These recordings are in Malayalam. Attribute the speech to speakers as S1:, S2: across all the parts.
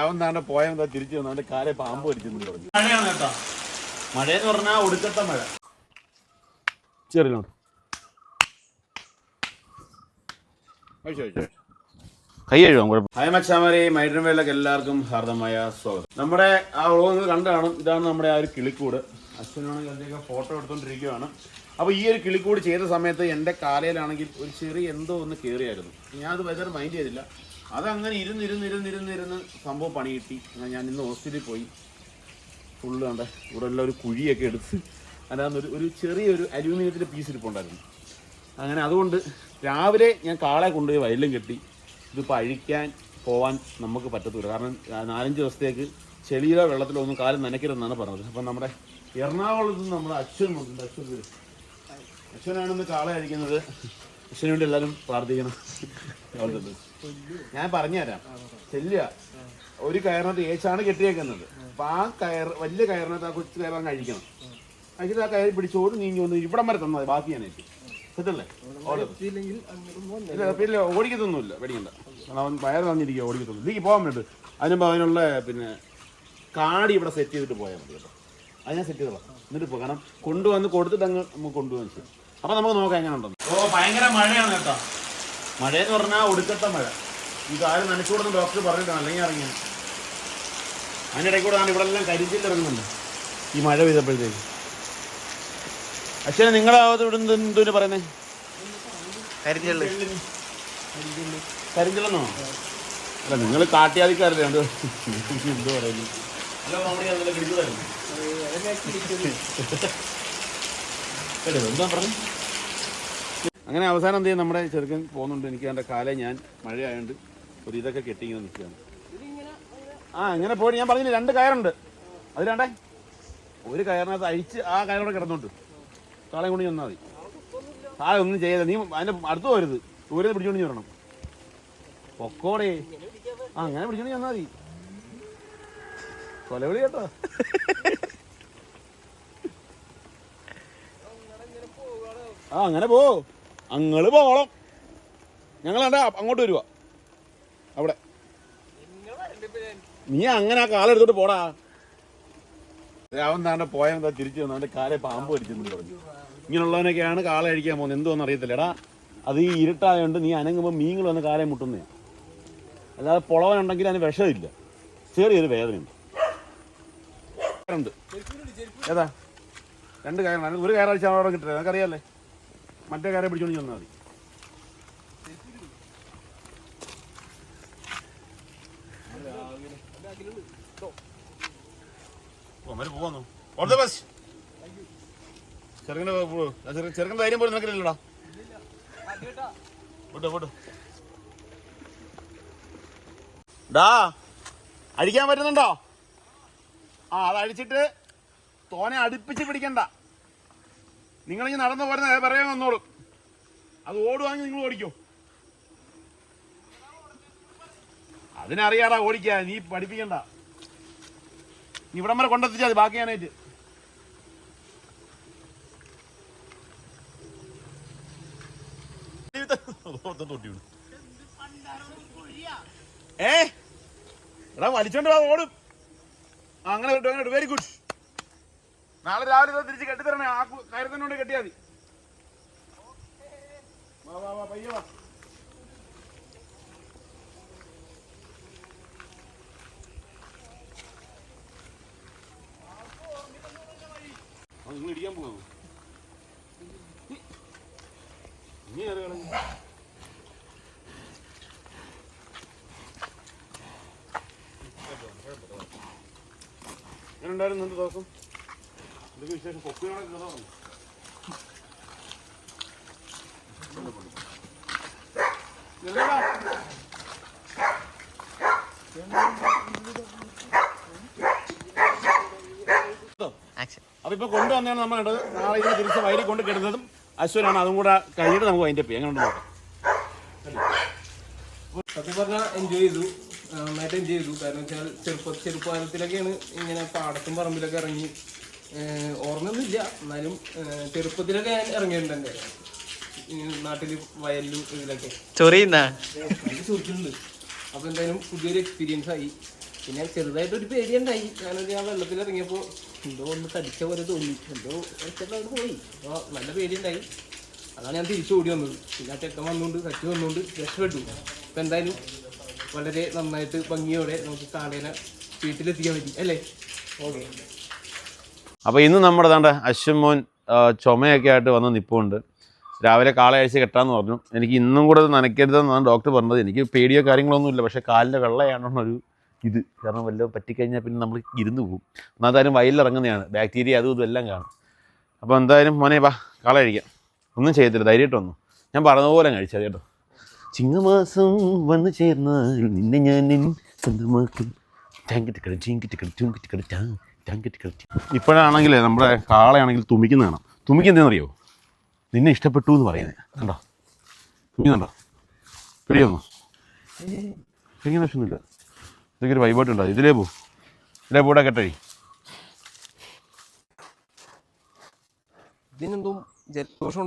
S1: അവൻ താണ്ടെ പോയാൽ തിരിച്ചു വന്നു അവന്റെ കാലെ പാമ്പ് കടിച്ചെന്ന് പറഞ്ഞു. മഴയാണ് കേട്ടോ. മഴയെന്ന് പറഞ്ഞാൽ ഒടുക്കത്തെ മഴ. ചെറിയോട്ട് കൈ കഴുകാം കുഴപ്പം ഹായ് മച്ചാമാരെ മൈഡ്രം വേലക്ക് എല്ലാവർക്കും ഹാർദമായ സ്വാഗതം. നമ്മുടെ ആ വ്ളോഗ് നിങ്ങൾ കണ്ടാണ്. ഇതാണ് നമ്മുടെ ആ ഒരു കിളിക്കൂട്. അച്ഛനാണെങ്കിൽ അതിന്റെയൊക്കെ ഫോട്ടോ എടുത്തുകൊണ്ടിരിക്കുകയാണ് അപ്പോൾ ഈ ഒരു കിളിക്കൂട് ചെയ്ത സമയത്ത് എന്റെ കാലയിലാണെങ്കിൽ ഒരു ചെറിയ എന്തോ ഒന്ന് കയറിയായിരുന്നു ഞാൻ അത് വെതർ മൈൻഡ് ചെയ്തില്ല. അതങ്ങനെ ഇരുന്നിരുന്നിരുന്നിരുന്നിരുന്ന് ഇരുന്ന് ഇരുന്ന് ഇരുന്ന് ഇരുന്ന് സംഭവം പണി കിട്ടി. ഞാൻ ഇന്ന് ഹോസ്പിറ്റലിൽ പോയി. ഫുള്ള് കണ്ട? ഇവിടെ ഒരു കുഴിയൊക്കെ എടുത്ത് അതിനകത്ത് ഒരു ഒരു ചെറിയൊരു അലൂമിനിയത്തിന്റെ പീസ് ഇരിപ്പുണ്ടായിരുന്നു. അങ്ങനെ അതുകൊണ്ട് രാവിലെ ഞാൻ കാളെ കൊണ്ടുപോയി വയലും കെട്ടി. ഇതിപ്പോൾ അഴിക്കാൻ പോവാൻ നമുക്ക് പറ്റത്തില്ല. കാരണം നാലഞ്ച് ദിവസത്തേക്ക് ചെളിയിലോ വെള്ളത്തിലോ ഒന്നും കാലം നനയ്ക്കരുതെന്നാണ് പറഞ്ഞത്. അപ്പം നമ്മുടെ എറണാകുളത്ത് നിന്ന് നമ്മുടെ അച്ഛൻ വന്നിട്ടുണ്ട്. അച്ഛൻ വരും അച്ഛനാണെന്ന് കാളെ അഴിക്കുന്നത് അച്ഛന് വേണ്ടി എല്ലാവരും പ്രാർത്ഥിക്കണം. അവിടുത്തെ ഞാൻ പറഞ്ഞുതരാം. ചെല്ലുക. ഒരു കയറിനകത്ത് ഏച്ചാണ് കെട്ടിയേക്കുന്നത്. അപ്പൊ ആ കയർ വലിയ കയറിനകത്ത് ആ കൊച്ചു കയറാൻ കഴിക്കണം അഴിക്കണം. അഴിച്ചിട്ട് ആ കയറി പിടിച്ചോട് നീങ്ങി വന്ന് ഇവിടം വരെ തന്നാൽ ബാക്കി ഞാൻ സെറ്റല്ലേ ഇല്ല പിന്നെ ഓടിക്കത്തൊന്നുമില്ല. പേടിക്കണ്ട. അവൻ വയറ് തന്നിരിക്കുക ഓടിക്കത്തൊന്നും നീ പോകാൻ വേണ്ടി. അതിനുമ്പോ അതിനുള്ള പിന്നെ കാടി ഇവിടെ സെറ്റ് ചെയ്തിട്ട് പോയാൽ മതി കേട്ടോ. അത് ഞാൻ സെറ്റ് ചെയ്തോളാം. എന്നിട്ട് പോകാം കാരണം കൊണ്ടുവന്ന് കൊടുത്തിട്ട് അങ്ങ് നമുക്ക് കൊണ്ടുപോകാൻ ചെയ്യും അപ്പൊ നമുക്ക് നോക്കാം എങ്ങനെ ഉണ്ടെന്ന് ഓ ഭയങ്കര മഴയാണ് കേട്ടോ. മഴയെന്ന് പറഞ്ഞാൽ ഒടുക്കത്തെ മഴ. ഈ കാര്യം നനച്ചുകൂടുന്ന ഡോക്ടർ പറഞ്ഞിട്ടാണ് അല്ലെങ്കിൽ ഇറങ്ങിയത് അതിനിടയിൽ കൂടെ ഇവിടെ എല്ലാം കരിഞ്ചില്ലിറങ്ങുന്നുണ്ട് ഈ മഴ പെയ്തപ്പോഴത്തേക്ക്. അച്ഛനെ നിങ്ങളാവത് ഇവിടെ എന്തിനു പറയുന്നേ?
S2: കരിഞ്ഞള്ളു
S1: കരിഞ്ചില്ലെന്നോ അല്ല നിങ്ങൾ കാട്ടിയാതിക്കാരല്ലേ എന്ത് എന്തോ പറയുന്നു? അല്ല നമ്മുടെ അങ്ങനെ അവസാനം എന്ത് ചെയ്യും? നമ്മുടെ ചെറുക്കൻ പോകുന്നുണ്ട്. എനിക്ക് എന്റെ കാലേ ഞാൻ മഴയായതുകൊണ്ട് ഒരു ഇതൊക്കെ കെട്ടി ഇങ്ങനെ നിൽക്കുകയാണ്. ആ ഇങ്ങനെ പോയി ഞാൻ പറഞ്ഞില്ല രണ്ട് കയറുണ്ട്. അത് രണ്ടേ? ഒരു കയറിനകത്ത് അഴിച്ച് ആ കയറോടെ കിടന്നോട്ട് കാളയും കൊണ്ട് ചെന്നാൽ മതി. ആ ഒന്നും ചെയ്യരുത്. നീ അതിന്റെ അടുത്ത് പോരുത് ദൂരെ പിടിച്ചോണ്ട് വരണം പൊക്കോടെ. ആ അങ്ങനെ പിടിച്ചോണ്ട് ചെന്നാൽ മതി. കൊലവിളി കേട്ടോ. ആ അങ്ങനെ പോ. അങ്ങൾ പോകണം ഞങ്ങൾ അങ്ങോട്ട് വരുവാ. അവിടെ. നീ അങ്ങനെ ആ കാലെടുത്തോട്ട് പോടാ. അവൻ താണ്ടെ പോയാ തിരിച്ചു വന്നു അവന്റെ കാലെ പാമ്പ് കടിച്ചെന്ന് പറഞ്ഞു. ഇങ്ങനെയുള്ളവനൊക്കെയാണ് കാളെ കഴിക്കാൻ പോകുന്നത്. എന്തോന്ന് അറിയത്തില്ലടാ. അത് ഈ ഇരുട്ടായതുകൊണ്ട് നീ അനങ്ങുമ്പോൾ മീങ്ങൾ വന്ന് കാലെ മുട്ടുന്നേ അല്ലാതെ പൊളവനുണ്ടെങ്കിൽ അതിന് വിഷമില്ല. ചെറിയൊരു വേദനയുണ്ട്. ഉണ്ട്. ഏതാ? രണ്ട് കയറാണ്. ഒരു കയറാഴ്ച അവിടെ കിട്ടില്ല നിനക്കറിയാലേ മറ്റേ കാര്യം പിടിച്ചോണ്ട് ചെന്നാൽ മതി. ചെറുക്കന്റെ ധൈര്യം പോലും നിനക്കില്ലല്ലോടാ? ഡാ അടിക്കാൻ പറ്റുന്നുണ്ടോ? ആ അത് അടിച്ചിട്ട് തോനെ അടുപ്പിച്ച് പിടിക്കണ്ട. നിങ്ങളിങ്ങനെ നടന്നു പോരുന്ന പറയാൻ വന്നോളും. അത് ഓടുവാണെങ്കിൽ നിങ്ങൾ ഓടിക്കോ. അതിനറിയാടാ ഓടിക്കാ നീ പഠിപ്പിക്കണ്ട. നീ ഇവിടം വരെ കൊണ്ടെത്തിച്ചാൽ ബാക്കി ഞാനായിട്ട്. ഏ? എടാ വലിച്ചോണ്ട് ഓടും. അങ്ങനെ വെരി ഗുഡ് നാളെ രാവിലെ ഇത് തിരിച്ച് കെട്ടിത്തരണേ. ആ കയറി തന്നെ കൊണ്ട് കെട്ടിയാൽ മതി. വാ വാ വാ വാ. ഇടിക്കാൻ പോകും നീ കയറി കളഞ്ഞു. എങ്ങനെയുണ്ടായിരുന്നു ഇന്നത്തെ ദിവസം? എന്തൊക്കെ വിശേഷം പറഞ്ഞു
S2: ആക്ഷൻ
S1: അപ്പൊ ഇപ്പൊ കൊണ്ടുവന്നാണ് നമ്മൾ നാളെ ഇതിനെ തിരിച്ച് വയലിൽ കൊണ്ട് കിടുന്നതും അശ്വനാണ് അതും കൂടെ കഴിഞ്ഞിട്ട് നമുക്ക് അതിന്റെ പേ എങ്ങനെ നോക്കാം.
S3: സത്യം പറഞ്ഞാൽ എൻജോയ് ചെയ്തു. നന്നായിട്ട് എൻജോയ് ചെയ്തു. കാരണം വെച്ചാൽ ചെറുപ്പ ചെറുപ്പകാലത്തിലൊക്കെയാണ് ഇങ്ങനെ പാടത്തും പറമ്പിലൊക്കെ ഇറങ്ങി ഓർമ്മയൊന്നുമില്ല. എന്നാലും ചെറുപ്പത്തിലൊക്കെ ഞാൻ ഇറങ്ങിയിട്ടുണ്ട് നാട്ടിൽ വയലിലും ഇതിലൊക്കെ.
S2: ചൊറിയുന്ന?
S3: ചോദിക്കുന്നുണ്ട് അപ്പോൾ എന്തായാലും പുതിയൊരു എക്സ്പീരിയൻസ് ആയി. പിന്നെ ചെറുതായിട്ട് ഒരു പേടിയുണ്ടായി. ഞാനൊരു ഞാൻ വെള്ളത്തിൽ ഇറങ്ങിയപ്പോൾ എന്തോ ഒന്ന് തടിച്ച പോലെ തോന്നി. എന്തോ അവിടെ പോയി. അപ്പോൾ നല്ല പേടിയുണ്ടായി. അതാണ് ഞാൻ തിരിച്ചു ഓടി വന്നത്. പിന്നെ ആ ചെക്കൻ വന്നുകൊണ്ട് കച്ചി വന്നുകൊണ്ട് രക്ഷപ്പെട്ടു. അപ്പം എന്തായാലും വളരെ നന്നായിട്ട് ഭംഗിയോടെ നമുക്ക് കാളേനെ വീട്ടിലെത്തിക്കാൻ പറ്റി. അല്ലേ? ഓക്കെ.
S1: അപ്പോൾ ഇന്ന് നമ്മുടെ താണ്ട അശ്വമോൻ ചുമയൊക്കെ ആയിട്ട് വന്ന് നിൽപ്പുണ്ട് രാവിലെ കാളയാഴ്ച കെട്ടാന്ന് പറഞ്ഞു. എനിക്ക് ഇന്നും കൂടെ നനയ്ക്കരുതെന്നാണ് ഡോക്ടർ പറഞ്ഞത്. എനിക്ക് പേടിയോ കാര്യങ്ങളൊന്നും ഇല്ല. പക്ഷേ കാലിന്റെ വെള്ളയാണെന്നൊരു ഇത്. കാരണം വല്ലതും പറ്റിക്കഴിഞ്ഞാൽ പിന്നെ നമ്മൾ ഇരുന്ന് പോകും. എന്നാലും വയലിറങ്ങുന്നതാണ് ബാക്ടീരിയ അതും ഇതും എല്ലാം കാണും. അപ്പോൾ എന്തായാലും മോനെ വാ കാള കഴിക്കാം. ഒന്നും ചെയ്യത്തില്ല. ധൈര്യമായിട്ട് വന്നു. ഞാൻ പറഞ്ഞതുപോലെ കഴിച്ചത് കേട്ടോ. ചിങ്ങമാസം വന്നു ചേർന്നാൽ നിന്നെ ഞാൻ സ്വന്തമാക്കും. സ്വന്തമാക്കും ടാങ്കിട്ടിക്കട ചീങ്കിട്ട് ചൂങ്കിട്ടിക്കട ടാ. ടാങ്കിട്ടിക്കട ഇപ്പോഴാണെങ്കിൽ നമ്മുടെ കാളയാണെങ്കിൽ തുമ്മിക്കുന്ന കാണാം. തുമ്മിക്കുന്നതെന്നറിയോ നിന്നെ ഇഷ്ടപ്പെട്ടു എന്ന് പറയുന്നത്. കണ്ടോ? തുമിക്കുന്നുണ്ടോ പിടിയൊന്നു പിടിക്കുന്ന പ്രശ്നമില്ല ഇതൊക്കെ ഒരു വൈബോട്ട് ഉണ്ടോ ഇതിലേ പോ. ഇതിലേ പോടാ കെട്ടഴി
S3: ഇതിനെന്തോ ജലദോഷം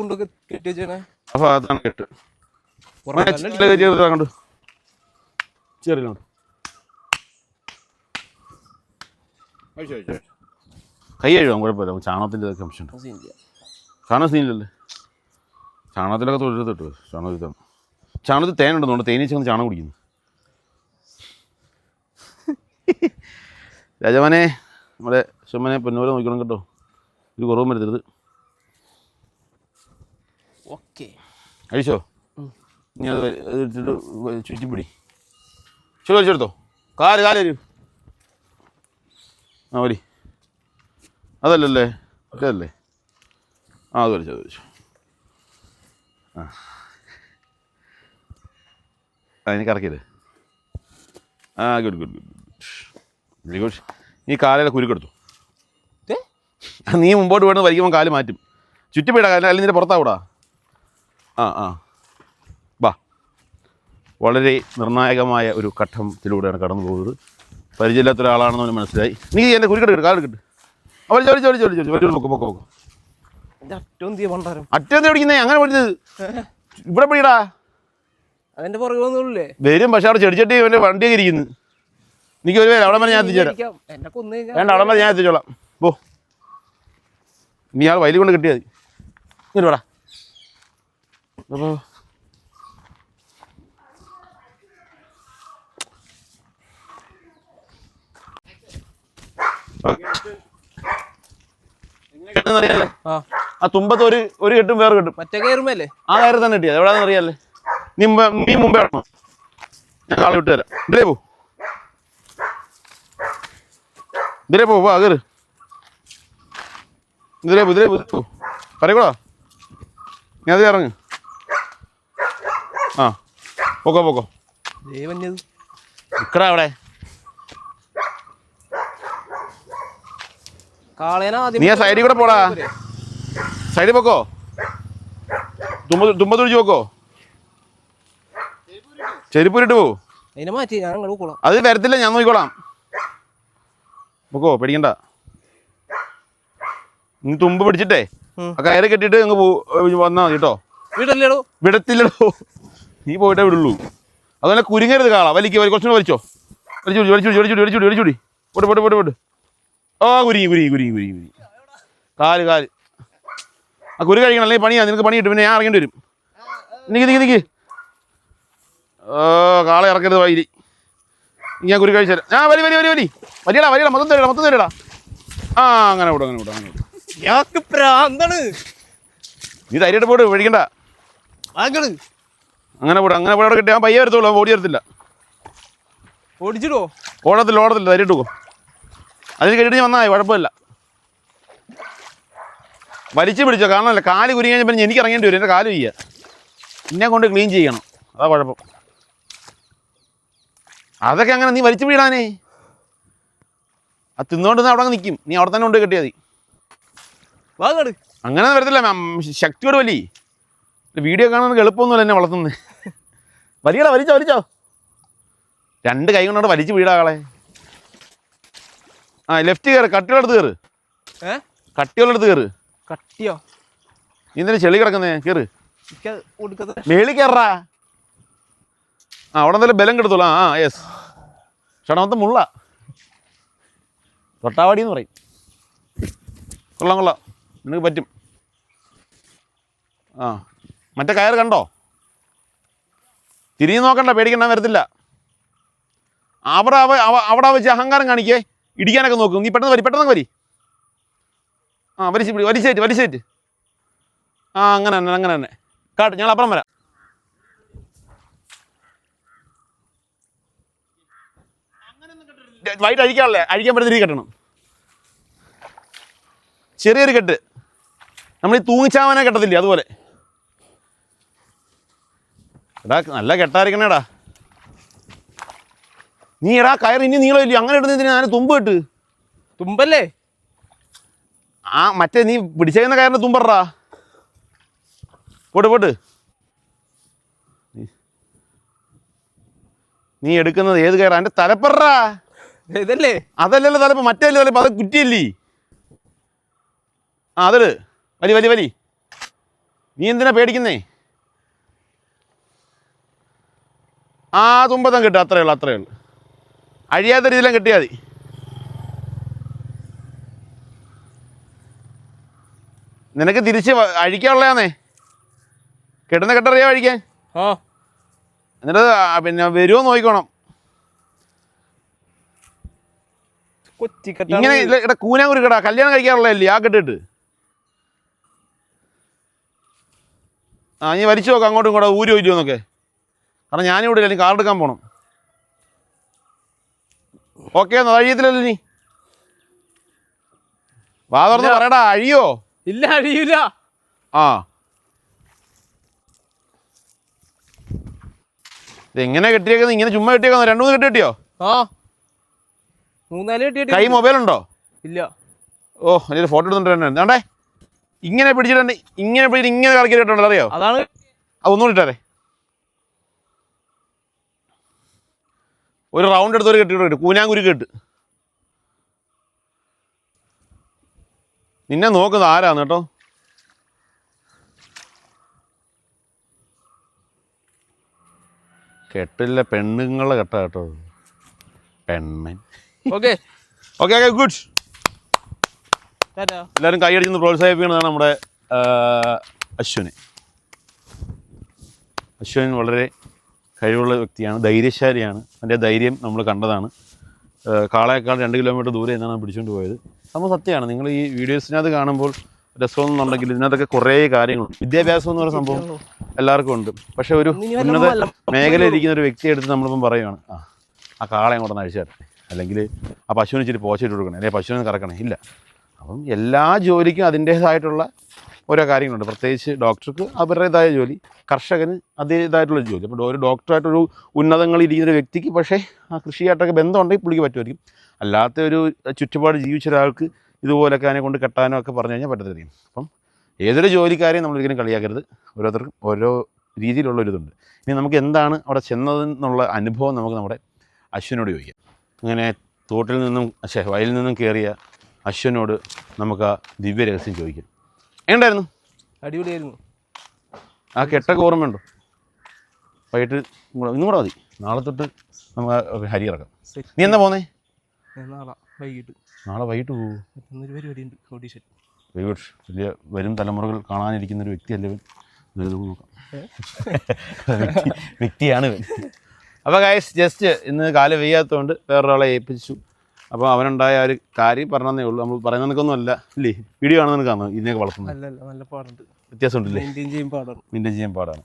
S3: കൊണ്ടൊക്കെ കെട്ടി വെച്ചേണേ
S1: അപ്പൊ അതാണ് കെട്ട്. അങ്ങോട്ട് ചെറിയിലോട്ട് കൈ കഴുകാം കുഴപ്പമില്ല. ചാണകത്തിന്റെ ഇതൊക്കെ
S3: സീനില്ല.
S1: ചാണക സീനില്ലല്ലേ ചാണകത്തിലൊക്കെ തൊഴിലെടുത്ത് കിട്ടുമോ ചാണകത്തിൽ ചാണകത്തിൽ തേനുണ്ടെന്നുണ്ട് തേനീച്ച വന്ന് ചാണകം കുടിക്കുന്നു. രാജമാനെ നമ്മുടെ ശുമനെ പൊന്നൂരെ നോക്കണം കേട്ടോ. ഒരു കുറവും വരുത്തരുത്.
S3: ഓക്കെ
S1: കഴിച്ചോ? നീ അത് എടുത്തിട്ട് ചുറ്റിപ്പിടി. ചുരു വലിച്ചെടുത്തോ കാൽ കാൽ വരൂ ആ വലി അതല്ലല്ലേ? അതല്ലേ ആ അത് വലിച്ചു അത് വലിച്ചു ആ. അതിന് കറക്കിയത് ആ good good good very good നീ കാലയിലെ കുരുക്കെടുത്തു നീ മുമ്പോട്ട് വേണമെന്ന് വലിക്കുമ്പോൾ കാൽ മാറ്റും. ചുറ്റിപ്പിടാ കാലം. അല്ലെങ്കിൽ നിന്റെ പുറത്താവൂടാ ആ ആ. വളരെ നിർണായകമായ ഒരു ഘട്ടത്തിലൂടെയാണ് കടന്നു പോകുന്നത്. പരിചയമില്ലാത്ത ഒരാളാണെന്ന് അവന് മനസ്സിലായി. നീ എന്റെ കുരുക്കെടുക്കട്ട് കിട്ടും അവൾ ചോദിച്ചു ചോദിച്ചു ചോദിച്ചു ചോദിച്ചു പൊക്കോ പൊക്കോ പൊക്കോ
S3: എന്റെ അറ്റം
S1: പിടിക്കുന്നേ അങ്ങനെ പഠിച്ചത് ഇവിടെ പിടിയടാ.
S3: അതിന്റെ പുറകെ
S1: വരും പക്ഷെ അവിടെ ചെടിച്ചട്ടി അവന്റെ വണ്ടിയൊക്കെ ഇരിക്കുന്നു. എനിക്ക് ഒരു പേര് അവിടെ വരെ ഞാൻ എത്തിച്ചേരാം വേണ്ട അവിടെ വരെ ഞാൻ എത്തിച്ചോളാം പോ. നീ ആൾ വയലിൽ കൊണ്ട് കിട്ടിയാൽ മതി. ഇങ്ങോട്ട് വേടാ. അപ്പോൾ
S3: ആ.
S1: ആ തുമ്പത്ത് ഒരു ഒരു കെട്ടും വേറെ കെട്ടും.
S3: മറ്റേ കയറുമ്പല്ലേ
S1: ആ കയറി തന്നെ കിട്ടിയത്. എവിടെയാണെന്ന് അറിയാലേ നീ മുമ്പേ നീ മുമ്പേ ഇടണം ഞാൻ ആളെ വിട്ട് തരാം ഇതിലേ പോ. ഇതിലേ പോ വാ കയറ് ഇതിലേ പോ ഇതിലേ പോ ഞാൻ അതിൽ ഇറങ്ങ്. ആ. പോക്കോ പോക്കോ. നിക്കടാ അവിടെ
S3: കാളേന ആദ്യം
S1: നീ ആ സൈഡിൽ കൂടെ പോടാ സൈഡിൽ പോക്കോ തുമ്പ തുടിച്ചു പോക്കോ ചെരുപ്പൂരിട്ട് പോ
S3: അതിനെ മാറ്റി ഞാൻ അങ്ങോട്ട് പോക്കോളാം
S1: അത് വരത്തില്ല ഞാൻ നോക്കിക്കോളാം പോക്കോ പേടിക്കണ്ട നീ തുമ്പ് പിടിച്ചിട്ടേ. ആ കയറ് കെട്ടിട്ട് അങ്ങ് പോ വന്നാൽ മതി കേട്ടോ വിടത്തില്ലടോ നീ പോയിട്ടേ വിടുള്ളൂ അതുപോലെ കുരുങ്ങരുത് കാളാ വലിക്ക് വലി കുറച്ചുകൂടെ വലിച്ചോ വലിച്ചു വലിച്ചു വലിച്ചു വലിച്ചു വലിച്ചു വലിച്ചു പോട്ട് പോട്ട് പോട്ട് പോട്ട് ആ കുരുങ്ങി കുരുങ്ങി കുരുങ്ങി കുരുങ്ങി കുരുങ്ങി കാൽ കാൽ. ആ കുരു കഴിക്കണം അല്ലെങ്കിൽ പണിയാ നിനക്ക് പണി കിട്ടും പിന്നെ ഞാൻ ഇറങ്ങേണ്ടി വരും. നിക്ക് നിക്ക് നിക്ക്. ഓ കാളെ ഇറക്കരുത് വൈലി ഞാൻ കുരു കഴിച്ചു തരാം. ആ വരി വരി വരി വരി. വരിയടാ വരിയടാ മൊത്തം തരടാ മൊത്തം തരടാ. ആ അങ്ങനെ വിടും അങ്ങനെ വിടും അങ്ങനെ വിടും.
S3: ഞാക്ക് പ്രാന്താണ്.
S1: നീ ധൈര്യമായിട്ട് പോട്ട്
S3: ആങ്ങൾ.
S1: അങ്ങനെ പോടും അങ്ങനെ പോടെ കിട്ടി ഞാൻ പയ്യെ വരത്തുള്ളൂ ഓടി വരത്തില്ല.
S3: ഓടിച്ചിടുവോ?
S1: ഓടത്തില്ല ഓടത്തില്ല ധൈര്യമായിട്ട് പോകും. അതിന് കേട്ടിട്ട് ഞാൻ മതി കുഴപ്പമില്ല. വലിച്ചു പിടിച്ചോ കാരണമല്ല കാൽ കുരുങ്ങി കഴിഞ്ഞാൽ പിന്നെ എനിക്ക് ഇറങ്ങേണ്ടി വരും എന്റെ കാൽ ചെയ്യുക എന്നെ കൊണ്ട് ക്ലീൻ ചെയ്യണം അതാ കുഴപ്പം. അതൊക്കെ അങ്ങനെ നീ വലിച്ചു പിടിയിടാനേ. അത് തിന്നുകൊണ്ട് അവിടെ അങ്ങ് നിൽക്കും നീ അവിടെ തന്നെ കൊണ്ട് കെട്ടിയാൽ മതി.
S3: വാങ്ങട്
S1: അങ്ങനെ വരത്തില്ല മാം ശക്തിയോട് വലി. വീഡിയോ കാണാൻ എളുപ്പമൊന്നുമല്ല എന്നെ വളർത്തുന്നത് വലിയടാ വലിച്ചോ വലിച്ചോ. രണ്ട് കൈ കൊണ്ടോട് വലിച്ചു വീടാകളെ ആ ലെഫ്റ്റ് കയറ് കട്ടിയോടടുത്ത് കയറ്.
S3: ഏ?
S1: കട്ടിയോടടുത്ത് കയറ്.
S3: കട്ടിയോ?
S1: ഇന്നലെ ചെളി കിടക്കുന്നേ? കയറ്. മേളി കയറാ ആ അവിടെ എന്തായാലും ബലം കെടുത്തോളാം. ആ യെസ് ക്ഷണമത്തെ മുള്ള. തൊട്ടാവാടി എന്ന് പറയും. കൊള്ളാം കൊള്ളാം. നിനക്ക് പറ്റും. ആ മറ്റേ കയറ് കണ്ടോ? തിരിഞ്ഞു നോക്കണ്ട പേടിക്കണ്ട വരത്തില്ല. അവിടെ അവ അവ- അവിടെ വെച്ച് അഹങ്കാരം കാണിക്കേ. ഇടിക്കാനൊക്കെ നോക്കും. നീ പെട്ടെന്ന് വരി പെട്ടെന്ന് വരി. ആ വലിച്ച് പിടി വലിച്ചേറ്റ് വലിച്ചേറ്റ് ആ അങ്ങനെ തന്നെ അങ്ങനെ തന്നെ. കാട്ട് ഞങ്ങൾ അപ്പുറം വരാം. വൈകിട്ട് അഴിക്കാനല്ലേ അഴിക്കാൻ പറ്റുന്ന കെട്ടണം. ചെറിയൊരു കെട്ട്. നമ്മൾ ഈ തൂങ്ങിച്ചാവനെ കെട്ടത്തില്ലേ അതുപോലെ? എടാ നല്ല കെട്ടായിരിക്കണേടാ. നീ എടാ കയർ ഇനി നീളമില്ല. അങ്ങനെ ഇടുന്നതിന് ഞാൻ തുമ്പ് ഇട്ട്.
S3: തുമ്പല്ലേ?
S1: ആ മറ്റേ നീ പിടിച്ചേക്കുന്ന കയറിന് തുമ്പറാ പോട്ട് പോട്ട്. നീ- എടുക്കുന്നത് ഏത് കയറാ? എന്റെ തലപ്പറാ
S3: ഇതല്ലേ?
S1: അതല്ലല്ലോ തലപ്പ് മറ്റേ തലപ്പ്. അത് കുറ്റിയല്ലേ? ആ അതിൽ. വലി വലി വലി. നീ എന്തിനാ പേടിക്കുന്നേ? ആ തുമ്പത്തം കിട്ടും അത്രയേ ഉള്ളൂ അത്രയേ ഉള്ളൂ. അഴിയാത്ത രീതിയിലും കിട്ടിയാൽ മതി. നിനക്ക് തിരിച്ച് അഴിക്കാനുള്ളതാന്നേ. കിട്ടുന്ന കെട്ടറിയാ അഴിക്കാൻ.
S3: ആ.
S1: എന്നിട്ട് പിന്നെ വരുമോ നോക്കിക്കോണം. ഇങ്ങനെ ഇവിടെ കൂനാങ്കുരു കെടാ കല്യാണം കഴിക്കാറുള്ളതല്ലേ ആ കെട്ടിട്ട്? ആ നീ വലിച്ചു നോക്കാം അങ്ങോട്ടും ഇങ്ങോട്ടും ഊരി ഇല്ലയോ കാരണം കാരണം ഞാനിവിടെ ഇല്ല കാർഡ് എടുക്കാൻ പോകണം ഓക്കെ എന്നാ അഴിയത്തില്ലല്ലോ നീ വാ തുറന്ന് പറയടാ അഴിയോ?
S3: ഇല്ല അഴിയില്ല
S1: ആ. ഇതെങ്ങനെ കെട്ടിയേക്കുന്നത് ഇങ്ങനെ ചുമ്മാ കെട്ടിയേക്കുന്നോ? രണ്ടു മൂന്ന് കെട്ടി കെട്ടിയോ?
S3: ആ. മൂന്നാൽ കെട്ടി
S1: കൈ മൊബൈൽ ഉണ്ടോ
S3: ഇല്ല.
S1: ഓ അതിന്റെ ഫോട്ടോ എടുത്തിട്ടുണ്ട് വേണ്ടേ? ഇങ്ങനെ പിടിച്ചിട്ടുണ്ട് ഇങ്ങനെ പിടിച്ചിട്ട് ഇങ്ങനെ കളിക്കി കേട്ടോ അറിയോ?
S3: അതാണ്.
S1: അത് ഒന്നുകൂടി ഇട്ടാരെ. ഒരു റൗണ്ട് എടുത്ത് ഒരു കെട്ടിട്ട് കൂനാങ്കുരു കെട്ട്. നിന്നെ നോക്കുന്നത് ആരാന്ന് കേട്ടോ? കെട്ടില്ല പെണ്ണുങ്ങളെ കെട്ട കേട്ടോ. പെണ്ണൻ
S3: ഓക്കെ
S1: ഓക്കെ ഓക്കെ ഗുഡ് എല്ലാവരും കൈയടിച്ചൊന്ന് പ്രോത്സാഹിപ്പിക്കുന്നതാണ് നമ്മുടെ അശ്വിന്. അശ്വിൻ വളരെ കഴിവുള്ള വ്യക്തിയാണ് ധൈര്യശാലിയാണ്. അതിന്റെ ധൈര്യം നമ്മൾ കണ്ടതാണ്. കാളയേക്കാൾ രണ്ട് കിലോമീറ്റർ ദൂരെ എന്നാണ് പിടിച്ചുകൊണ്ട് പോയത്. നമ്മൾ സത്യമാണ്. നിങ്ങൾ ഈ വീഡിയോസിനകത്ത് കാണുമ്പോൾ രസമെന്നുണ്ടെങ്കിൽ ഇതിനകത്തൊക്കെ കുറേ കാര്യങ്ങളുണ്ട്. വിദ്യാഭ്യാസം എന്ന് പറയുന്ന സംഭവം എല്ലാവർക്കും ഉണ്ട്. പക്ഷേ ഒരു ഉന്നത
S3: മേഖല
S1: മേഖലയിൽ ഇരിക്കുന്ന ഒരു വ്യക്തിയെ എടുത്ത് നമ്മളിപ്പം പറയുകയാണ് ആ ആ കാളെ അങ്ങോട്ടൊന്ന് അഴിച്ചാട്ടെ അല്ലെങ്കിൽ ആ പശുവിന് ഇച്ചിരി പോച്ചിട്ട് കൊടുക്കണേ. അല്ലെങ്കിൽ പശുവിനെ കറക്കണേ. ഇല്ല. അപ്പം എല്ലാ ജോലിക്കും അതിന്റേതായിട്ടുള്ള ഓരോ കാര്യങ്ങളുണ്ട്. പ്രത്യേകിച്ച് ഡോക്ടർക്ക് അവരുടേതായ ജോലി കർഷകന് അതേതായിട്ടുള്ള ജോലി. അപ്പോൾ ഒരു ഡോക്ടറായിട്ടൊരു ഉന്നതങ്ങളിൽ ഇരിക്കുന്ന ഒരു വ്യക്തിക്ക് പക്ഷേ ആ കൃഷിയായിട്ടൊക്കെ ബന്ധമുണ്ടെങ്കിൽ പുള്ളിക്ക് പറ്റുമായിരിക്കും. അല്ലാത്ത ഒരു ചുറ്റുപാട് ജീവിച്ച ഒരാൾക്ക് ഇതുപോലൊക്കെ അതിനെ കൊണ്ട് കെട്ടാനോ ഒക്കെ പറഞ്ഞു കഴിഞ്ഞാൽ പറ്റത്തില്ല. അപ്പം ഏതൊരു ജോലിക്കാരെയും നമ്മളൊരിക്കലും കളിയാക്കരുത്. ഓരോരുത്തർക്കും ഓരോ രീതിയിലുള്ള ഒരിതുണ്ട് ഇനി നമുക്ക് എന്താണ് അവിടെ ചെന്നതെന്നുള്ള അനുഭവം നമുക്ക് നമ്മുടെ അശ്വനോട് ചോദിക്കാം. അങ്ങനെ തോട്ടിൽ നിന്നും വയലിൽ നിന്നും കയറിയ അശ്വനോട് നമുക്ക് ആ ദിവ്യരഹസ്യം ചോദിക്കാം. എങ്ങനെയായിരുന്നു
S3: അടിപൊളിയായിരുന്നു.
S1: ആ കെട്ടൊക്കെ ഓർമ്മയുണ്ടോ? വൈകിട്ട് ഇങ്ങോട്ട് ഇന്നും കൂടെ മതി. നാളെ തൊട്ട് നമുക്ക് ഹരി ഇറക്കാം. നീ എന്നാ പോന്നേ?
S3: നാളെ വൈകിട്ട്.
S1: നാളെ വൈകിട്ട് പോകും
S3: ഓഡീഷൻ
S1: വെരി ഗുഡ് വലിയ വരും തലമുറകൾ കാണാനിരിക്കുന്ന ഒരു വ്യക്തിയല്ലേ നോക്കാം. വ്യക്തിയാണ് അപ്പോൾ ഗായസ് ജസ്റ്റ് ഇന്ന് കാൽ വെയ്യാത്തതുകൊണ്ട് വേറൊരാളെ ഏൽപ്പിച്ചു. അപ്പോൾ അവനുണ്ടായ ആ ഒരു കാര്യം പറഞ്ഞതേ ഉള്ളൂ. നമ്മൾ പറയുന്ന നിനക്കൊന്നും അല്ല. ഇല്ലേ? വീഡിയോ കാണുന്ന നിനക്കാണ് ഇതിനെയൊക്കെ വളർത്തുന്നത്.
S3: അല്ല നല്ല പാടുണ്ട്.
S1: വ്യത്യാസമുണ്ടല്ലേ?
S3: മെയിന്റെയിൻ ചെയ്യും പാടാണ്.
S1: മെയിന്റെയിൻ ചെയ്യാൻ പാടാണ്.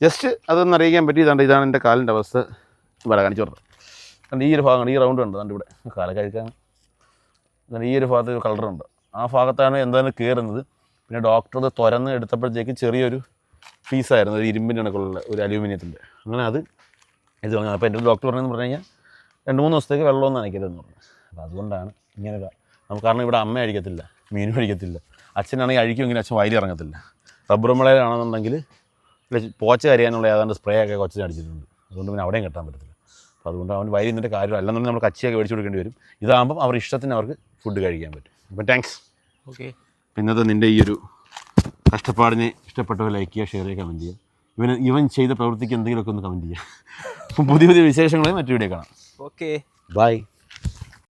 S1: ജസ്റ്റ് അതൊന്നും അറിയിക്കാൻ പറ്റി. ഇതാണ്ട് ഇതാണ് എന്റെ കാലിന്റെ അവസ്ഥ. ഇവിടെ കാണിച്ചു കൊടുത്തത്. കണ്ട് ഈ ഒരു ഭാഗം ഈ റൗണ്ട് ഉണ്ട് കണ്ട് ഇവിടെ. കാല കഴിക്കാൻ എന്നിട്ട് ഈ ഒരു ഭാഗത്ത് ഒരു കളറുണ്ട് ആ ഭാഗത്താണ് എന്താണ് കയറുന്നത് പിന്നെ ഡോക്ടർ തുറന്ന് എടുത്തപ്പോഴത്തേക്ക് ചെറിയൊരു പീസായിരുന്നു ഒരു ഇരുമ്പിന്റെ കണക്കുള്ള ഒരു അലൂമിനിയത്തിന്റെ അങ്ങനെ അത് ഇത് അപ്പോൾ എന്റെ ഡോക്ടർ പറഞ്ഞതെന്ന് പറഞ്ഞു കഴിഞ്ഞാൽ രണ്ട് മൂന്ന് ദിവസത്തേക്ക് വെള്ളമൊന്നും നനയ്ക്കരുതെന്ന് പറഞ്ഞു. അപ്പോൾ അതുകൊണ്ടാണ് ഇങ്ങനെ നമുക്ക് കാരണം ഇവിടെ അമ്മ അഴിക്കത്തില്ല മീനും അഴിക്കത്തില്ല അച്ഛനാണെങ്കിൽ അഴിക്കുമെങ്കിൽ അച്ഛൻ വയലിൽ ഇറങ്ങത്തില്ല. റബ്ബർ മുളയിലാണെന്നുണ്ടെങ്കിൽ പോച്ച കരിയാനുള്ള ഏതാണ്ട് സ്പ്രേ ഒക്കെ കൊച്ചിന് അടിച്ചിട്ടുണ്ട്. അതുകൊണ്ട് പിന്നെ അവിടെയും കെട്ടാൻ പറ്റത്തില്ല. അപ്പോൾ അതുകൊണ്ട് അവൻ വയലിൽ നിന്നിട്ട് കാര്യം അല്ലെന്നുണ്ടെങ്കിൽ നമ്മൾ കച്ചിയൊക്കെ മേടിച്ച് കൊടുക്കേണ്ടി വരും. ഇതാകുമ്പം അവർ ഇഷ്ടത്തിന് അവർക്ക് ഫുഡ് കഴിക്കാൻ പറ്റും. അപ്പം താങ്ക്സ്
S3: ഓക്കെ
S1: പിന്നത്തെ നിന്റെ ഈ ഒരു കഷ്ടപ്പാടിനെ ഇഷ്ടപ്പെട്ടവർ ലൈക്ക് ചെയ്യുക ഷെയർ ചെയ്യുക കമന്റ് ചെയ്യുക. ഇവന് ഇവൻ ചെയ്ത പ്രവൃത്തിക്ക് എന്തെങ്കിലുമൊക്കെ ഒന്ന് കമന്റ് ചെയ്യാം. അപ്പം പുതിയ പുതിയ വിശേഷങ്ങളെ മറ്റു വീഡിയോ കാണാം.
S3: Okay
S1: bye